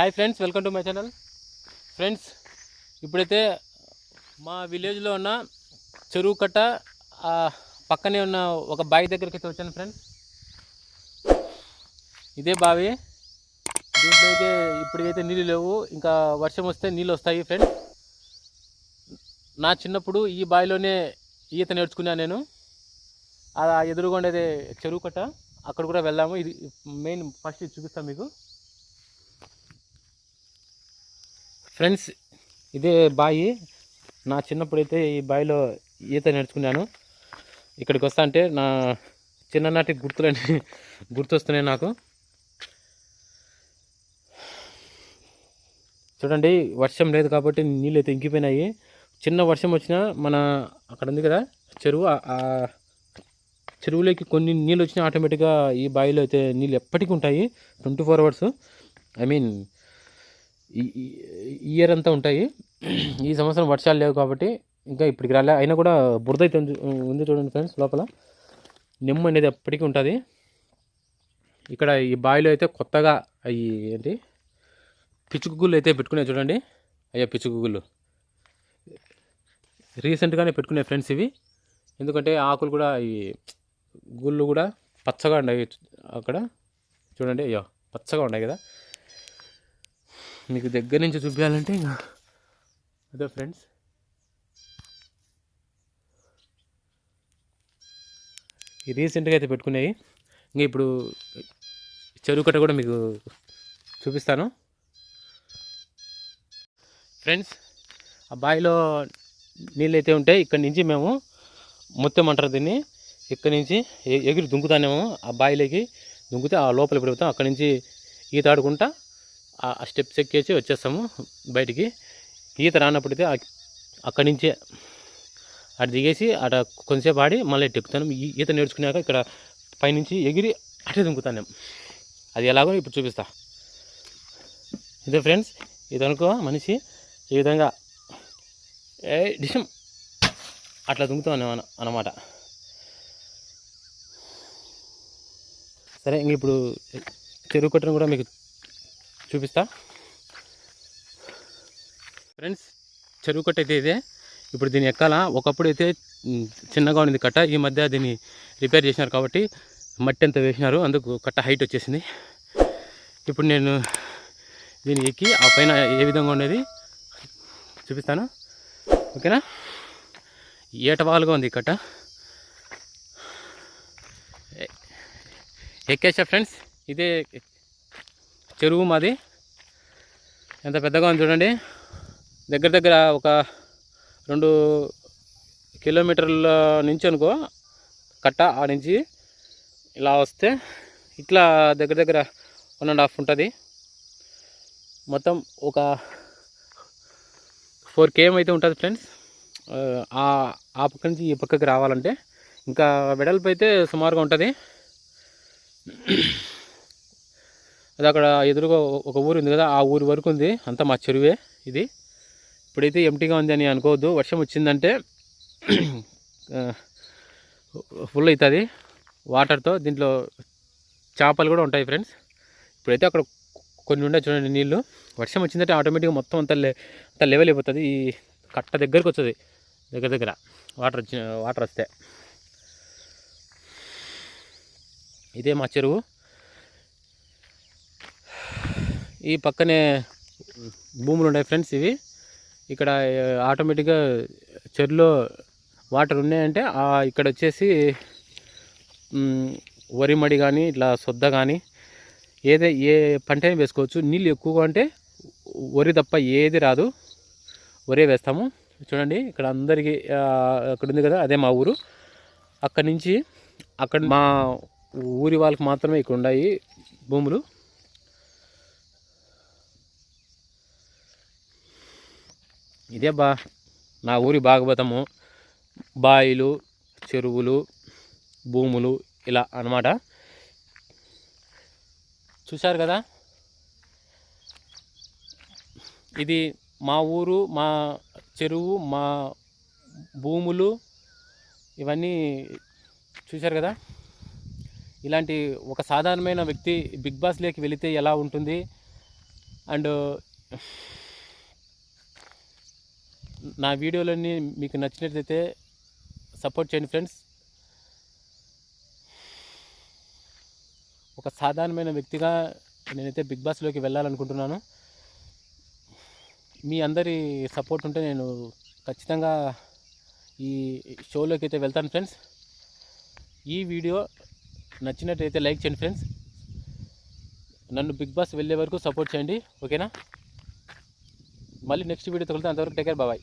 Hi friends welcome to my channel. Friends ఇప్పుడైతే మా విలేజ్లో ఉన్న చెరువు కట్ట పక్కనే ఉన్న ఒక బావి దగ్గరికి అయితే వచ్చాను ఫ్రెండ్స్. ఇదే బావి. దీంట్లో అయితే ఇప్పటికైతే నీళ్ళు లేవు. ఇంకా వర్షం వస్తే నీళ్ళు వస్తాయి ఫ్రెండ్స్. నా చిన్నప్పుడు ఈ బావిలోనే ఈత నేర్చుకున్నాను నేను. అలా ఎదురుగా ఉండేది చెరువు కట్ట. అక్కడ కూడా వెళ్దాము. ఇది మెయిన్ ఫస్ట్ ఇది చూపిస్తాను మీకు. ఫ్రెండ్స్ ఇదే బావి నా చిన్నప్పుడు అయితే ఈ బావిలో ఈత నేర్చుకున్నాను. ఇక్కడికి వస్తా అంటే నా చిన్ననాటి గుర్తులని గుర్తొస్తున్నాయి నాకు. చూడండి వర్షం లేదు కాబట్టి నీళ్ళు అయితే ఇంకిపోయినాయి. చిన్న వర్షం వచ్చినా మన అక్కడ ఉంది కదా చెరువు చెరువులోకి కొన్ని నీళ్ళు వచ్చినా ఆటోమేటిక్గా ఈ బావిలో అయితే నీళ్ళు ఎప్పటికీ ఉంటాయి. Twenty four hours. I mean year అంతా ఉంటాయి. ఈ సంవత్సరం వర్షాలు లేవు కాబట్టి ఇంకా ఇప్పటికి రాలే. అయినా కూడా బురద అయితే ఉంది ఉంది చూడండి ఫ్రెండ్స్ లోపల. నిమ్మ అనేది ఎప్పటికీ ఉంటుంది. ఇక్కడ ఈ బావిలో అయితే కొత్తగా అవి ఏంటి పిచ్చుగుళ్ళు అయితే పెట్టుకునే చూడండి. అయ్యా పిచ్చుగుళ్ళు రీసెంట్గానే పెట్టుకునే ఫ్రెండ్స్ ఇవి. ఎందుకంటే ఆకులు కూడా ఈ గుళ్ళు కూడా పచ్చగా ఉన్నాయి అక్కడ. చూడండి అయ్యో పచ్చగా ఉన్నాయి కదా. మీకు దగ్గర నుంచి చూపించాలంటే ఇంకా. అదే ఫ్రెండ్స్. ఈ రీసెంట్గా అయితే పెట్టుకున్నాయి. ఇంకా ఇప్పుడు చెరువు కట్ట కూడా మీకు చూపిస్తాను. ఫ్రెండ్స్ ఆ బావిలో నీళ్ళు అయితే ఉంటాయి ఇక్కడి నుంచి మేము మొత్తం అంటారు దీన్ని. ఇక్కడి నుంచి ఎ- ఎగిరి దుంకుతానేమో ఆ బావిలోకి దుంకుతే ఆ లోపల పెడతాం అక్కడి నుంచి ఈత ఆడుకుంటా ఆ స్టెప్స్ ఎక్కేసి వచ్చేస్తాము బయటికి. ఈత రానప్పుడైతే అక్కడి నుంచే అటు దిగేసి అట కొంతసేపు ఆడి మళ్ళీ ఎక్కుతాను. ఈ- ఈత నేర్చుకున్నాక ఇక్కడ పైనుంచి ఎగిరి అటే దుంకుతాను అది ఎలాగో ఇప్పుడు చూపిస్తా. ఇదే ఫ్రెండ్స్ ఇది అనుకో మనిషి ఈ విధంగా ఏ డిషం అట్లా దుంకుతాం అన అన్నమాట. సరే ఇంక ఇప్పుడు చెరువు కట్టను కూడా మీకు చూపిస్తా. ఫ్రెండ్స్ చెరువు కట్ట అయితే ఇదే. ఇప్పుడు దీన్ని ఎక్కాల. ఒకప్పుడు అయితే చిన్నగా ఉన్నది కట్ట. ఈ మధ్య దీన్ని రిపేర్ చేసినారు కాబట్టి మట్టి అంతా వేసినారు. అందుకు కట్ట హైట్ వచ్చేసింది. ఇప్పుడు నేను దీన్ని ఎక్కి ఆ పైన ఏ విధంగా ఉండేది చూపిస్తాను. ఓకేనా? ఏటవాలుగా ఉంది కట్ట. ఎక్కేసా ఫ్రెండ్స్? ఇదే చెరువు మాది. ఎంత పెద్దగా ఉంది చూడండి. దగ్గర దగ్గర ఒక రెండు కిలోమీటర్ల నుంచి అనుకో కట్ట ఆ నుంచి ఇలా వస్తే ఇట్లా దగ్గర దగ్గర వన్ అండ్ హాఫ్ ఉంటుంది. మొత్తం ఒక ఫోర్ కేఎం అయితే ఉంటుంది ఫ్రెండ్స్ ఆ ఆ పక్క నుంచి ఈ పక్కకి రావాలంటే ఇంకా వెడల్పు అయితే సుమారుగా ఉంటుంది. అది అక్కడ ఎదురుగా ఒక ఊరు ఉంది కదా ఆ ఊరి వరకు ఉంది. అంతా మా చెరువే ఇది. ఇప్పుడైతే ఎంటీగా ఉంది అని అనుకోవద్దు. వర్షం వచ్చిందంటే ఫుల్ అవుతుంది వాటర్తో దీంట్లో చేపలు కూడా ఉంటాయి ఫ్రెండ్స్ ఇప్పుడైతే అక్కడ కొన్ని ఉండే చూడండి నీళ్ళు వర్షం వచ్చిందంటే ఆటోమేటిక్గా మొత్తం అంత లే అంత లెవెల్ అయిపోతుంది. ఈ కట్ట దగ్గరకు వస్తుంది. దగ్గర దగ్గర వాటర్ వచ్చి వాటర్ వస్తే. ఇదే మా చెరువు. ఈ పక్కనే భూములు ఉన్నాయి ఫ్రెండ్స్ ఇవి. ఇక్కడ ఆటోమేటిక్గా చెరులో వాటర్ ఉన్నాయంటే ఇక్కడ వచ్చేసి వరి మడి కానీ ఇట్లా సొద్ద కానీ ఏదే ఏ పంట అయినా వేసుకోవచ్చు. నీళ్ళు ఎక్కువగా అంటే వరి తప్ప ఏది రాదు. వరే వేస్తాము. చూడండి ఇక్కడ అందరికీ అక్కడ ఉంది కదా అదే మా ఊరు. అక్కడి నుంచి అక్కడ మా ఊరి వాళ్ళకి మాత్రమే ఇక్కడ ఉన్నాయి భూములు. ఇదే బా నా ఊరి భాగవతము. బాయిలు చెరువులు భూములు ఇలా అన్నమాట. చూశారు కదా? ఇది మా ఊరు మా చెరువు మా భూములు ఇవన్నీ చూశారు కదా? ఇలాంటి ఒక సాధారణమైన వ్యక్తి బిగ్ బాస్లోకి వెళితే ఎలా ఉంటుంది? అండ్ నా వీడియోలన్నీ మీకు నచ్చినట్లయితే సపోర్ట్ చేయండి ఫ్రెండ్స్. ఒక సాధారణమైన వ్యక్తిగా నేనైతే బిగ్ బాస్లోకి వెళ్ళాలనుకుంటున్నాను. మీ అందరి సపోర్ట్ ఉంటే నేను ఖచ్చితంగా ఈ షోలోకి అయితే వెళ్తాను ఫ్రెండ్స్. ఈ వీడియో నచ్చినట్టయితే లైక్ చేయండి ఫ్రెండ్స్. నన్ను బిగ్ బాస్ వెళ్ళే వరకు సపోర్ట్ చేయండి ఓకేనా? మళ్ళీ నెక్స్ట్ వీడియో తగులుతా అంతవరకు టేక్ బాబాయ్